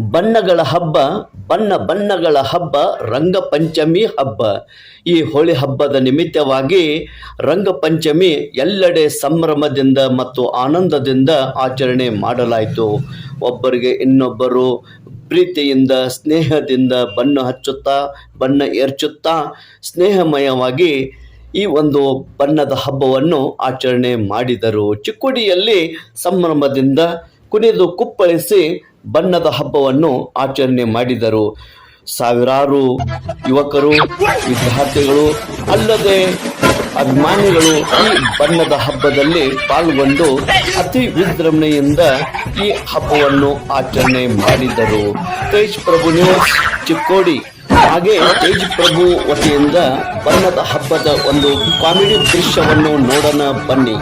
ಬಣ್ಣಗಳ ಹಬ್ಬ, ಬಣ್ಣ ಬಣ್ಣಗಳ ಹಬ್ಬ ರಂಗಪಂಚಮಿ ಹಬ್ಬ. ಈ ಹೋಳಿ ಹಬ್ಬದ ನಿಮಿತ್ತವಾಗಿ ರಂಗಪಂಚಮಿ ಎಲ್ಲೆಡೆ ಸಂಭ್ರಮದಿಂದ ಮತ್ತು ಆನಂದದಿಂದ ಆಚರಣೆ ಮಾಡಲಾಯಿತು. ಒಬ್ಬರಿಗೆ ಇನ್ನೊಬ್ಬರು ಪ್ರೀತಿಯಿಂದ, ಸ್ನೇಹದಿಂದ ಬಣ್ಣ ಹಚ್ಚುತ್ತಾ, ಬಣ್ಣ ಎರಚುತ್ತಾ ಸ್ನೇಹಮಯವಾಗಿ ಈ ಒಂದು ಬಣ್ಣದ ಹಬ್ಬವನ್ನು ಆಚರಣೆ ಮಾಡಿದರು. ಚಿಕ್ಕೋಡಿಯಲ್ಲಿ ಸಂಭ್ರಮದಿಂದ ಕುಣಿದು ಕುಪ್ಪಳಿಸಿ ಬಣ್ಣದ ಹಬ್ಬವನ್ನು ಆಚರಣೆ ಮಾಡಿದರು. ಸಾವಿರಾರು ಯುವಕರು, ವಿದ್ಯಾರ್ಥಿಗಳು, ಅಲ್ಲದೆ ಅಭಿಮಾನಿಗಳು ಈ ಬಣ್ಣದ ಹಬ್ಬದಲ್ಲಿ ಪಾಲ್ಗೊಂಡು ಅತಿ ವಿಜೃಂಭಣೆಯಿಂದ ಈ ಹಬ್ಬವನ್ನು ಆಚರಣೆ ಮಾಡಿದರು. ತೇಜ್ ಪ್ರಭು ನ್ಯೂಸ್, ಚಿಕ್ಕೋಡಿ. ಹಾಗೆ ತೇಜ್ ಪ್ರಭು ವತಿಯಿಂದ ಬಣ್ಣದ ಹಬ್ಬದ ಒಂದು ಕಾಮಿಡಿ ದೃಶ್ಯವನ್ನು ನೋಡೋಣ ಬನ್ನಿ.